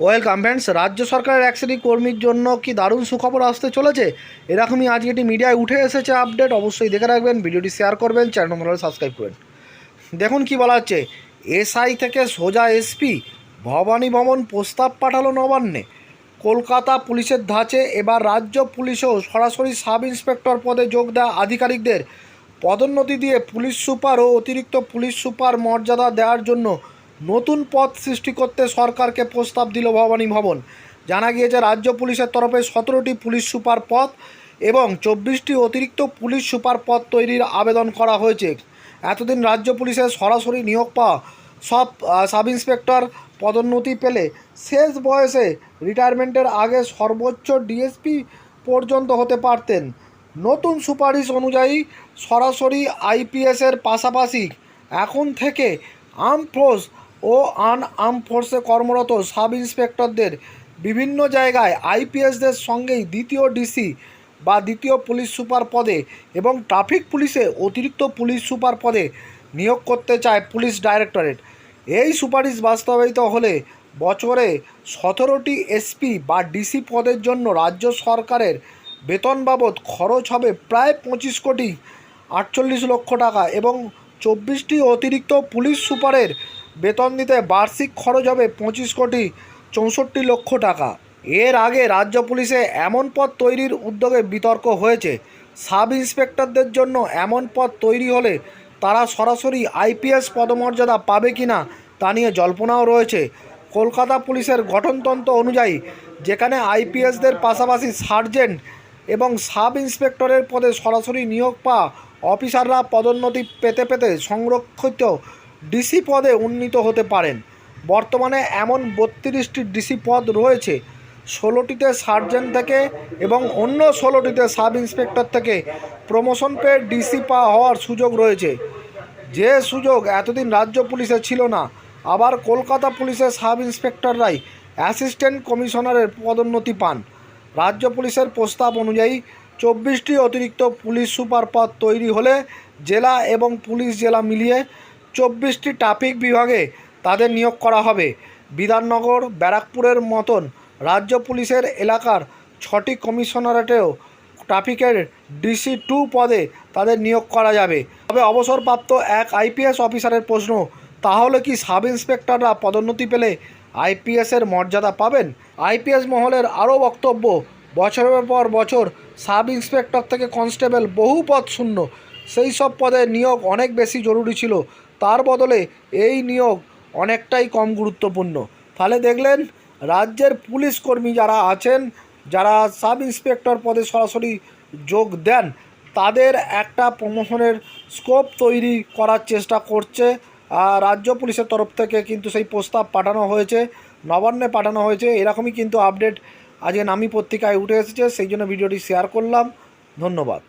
Welcome friends, রাজ্য সরকারের এক শ্রেণি কর্মীর জন্য কি দারুণ সুখবর আসতে চলেছে? এরকমই আজকে একটি মিডিয়ায় উঠে এসেছে আপডেট। অবশ্যই দেখে রাখবেন, ভিডিওটি শেয়ার করবেন চ্যানেল নম্বর সাবস্ক্রাইব করবেন। দেখুন কি বলা হচ্ছে, এসআই থেকে সোজা এসপি ভবানী ভবন প্রস্তাব পাঠালো নবান্নে। কলকাতা পুলিশের ধাঁচে এবার রাজ্য পুলিশেও সরাসরি সাব ইন্সপেক্টর পদে যোগ দেওয়া আধিকারিকদের। পদোন্নতি দিয়ে পুলিশ সুপার ও অতিরিক্ত পুলিশ সুপার মর্যাদা দেওয়ার জন্য নতুন পথ সৃষ্টি করতে সরকারকে প্রস্তাব দিল ভবানী ভবন। জানা গিয়েছে, রাজ্য পুলিশের তরফে সতেরোটি পুলিশ সুপার পদ এবং চব্বিশটি অতিরিক্ত পুলিশ সুপার পদ তৈরির আবেদন করা হয়েছে। এতদিন রাজ্য পুলিশের সরাসরি নিয়োগ পাওয়া সব সাব ইন্সপেক্টর পদোন্নতি পেলে শেষ বয়সে রিটায়ারমেন্টের আগে সর্বোচ্চ ডিএসপি পর্যন্ত হতে পারতেন। নতুন সুপারিশ অনুযায়ী সরাসরি আইপিএসের পাশাপাশি এখন থেকে আর্ম ফোর্স ও আন আর্ম ফোর্সে কর্মরত সাব ইন্সপেক্টরদের বিভিন্ন জায়গায় আইপিএসদের সঙ্গেই দ্বিতীয় ডিসি বা দ্বিতীয় পুলিশ সুপার পদে এবং ট্রাফিক পুলিশে অতিরিক্ত পুলিশ সুপার পদে নিয়োগ করতে চায় পুলিশ ডাইরেক্টরেট। এই সুপারিশ বাস্তবায়িত হলে বছরে সতেরোটি এসপি বা ডিসি পদের জন্য রাজ্য সরকারের বেতন বাবদ খরচ হবে প্রায় পঁচিশ কোটি আটচল্লিশ লক্ষ টাকা এবং চব্বিশটি অতিরিক্ত পুলিশ সুপারের বেতন দিতে বার্ষিক খরচ হবে পঁচিশ কোটি চৌষট্টি লক্ষ টাকা। এর আগে রাজ্য পুলিশে এমন পদ তৈরির উদ্যোগে বিতর্ক হয়েছে। সাব ইন্সপেক্টরদের জন্য এমন পদ তৈরি হলে তারা সরাসরি আইপিএস পদমর্যাদা পাবে কি না তা নিয়ে জল্পনাও রয়েছে। কলকাতা পুলিশের গঠনতন্ত্র অনুযায়ী যেখানে আইপিএসদের পাশাপাশি সার্জেন্ট এবং সাব ইন্সপেক্টরের পদে সরাসরি নিয়োগ পাওয়া অফিসাররা পদোন্নতি পেতে পেতে সংরক্ষিত ডিসি পদে উন্নীত হতে পারেন। বর্তমানে এমন বত্রিশটি ডিসি পদ রয়েছে। ষোলোটিতে সার্জেন্ট থেকে এবং অন্য ষোলোটিতে সাব ইন্সপেক্টর থেকে প্রমোশন পেয়ে ডিসি পা হওয়ার সুযোগ রয়েছে। যে সুযোগ এতদিন রাজ্য পুলিশে ছিল না, আবার কলকাতা পুলিশের সাব ইন্সপেক্টররাই অ্যাসিস্ট্যান্ট কমিশনারের পদোন্নতি পান। রাজ্য পুলিশের প্রস্তাব অনুযায়ী চব্বিশটি অতিরিক্ত পুলিশ সুপার পদ তৈরি হলে জেলা এবং পুলিশ জেলা মিলিয়ে চব্বিশটি ট্রাফিক বিভাগে তাদের নিয়োগ করা হবে। বিধাননগর, ব্যারাকপুরের মতন রাজ্য পুলিশের এলাকার ছটি কমিশনারেটেও ট্রাফিকের ডিসি টু পদে তাদের নিয়োগ করা যাবে। তবে অবসরপ্রাপ্ত এক আইপিএস অফিসারের প্রশ্ন, তাহলে কি সাব ইন্সপেক্টররা পদোন্নতি পেলে আইপিএসের মর্যাদা পাবেন? আইপিএস মহলের আরও বক্তব্য বছরের পর বছর সাব ইন্সপেক্টর থেকে কনস্টেবল বহু পদ শূন্য। সেই সব পদে নিয়োগ অনেক বেশি জরুরি ছিল। তার বদলে এই নিয়োগ অনেকটাই কম গুরুত্বপূর্ণ। তাহলে দেখলেন, রাজ্যের পুলিশ কর্মী যারা আছেন, যারা সাব ইন্সপেক্টর পদে সরাসরি যোগ দেন, তাদের একটা প্রমোশনের স্কোপ তৈরি করার চেষ্টা করছে। রাজ্য পুলিশের তরফ থেকে কিন্তু সেই প্রস্তাব পাঠানো হয়েছে, নবান্নে পাঠানো হয়েছে। এরকমই কিন্তু আপডেট আজকে নামি পত্রিকায় উঠে এসেছে সেই জন্য ভিডিওটি শেয়ার করলাম। ধন্যবাদ।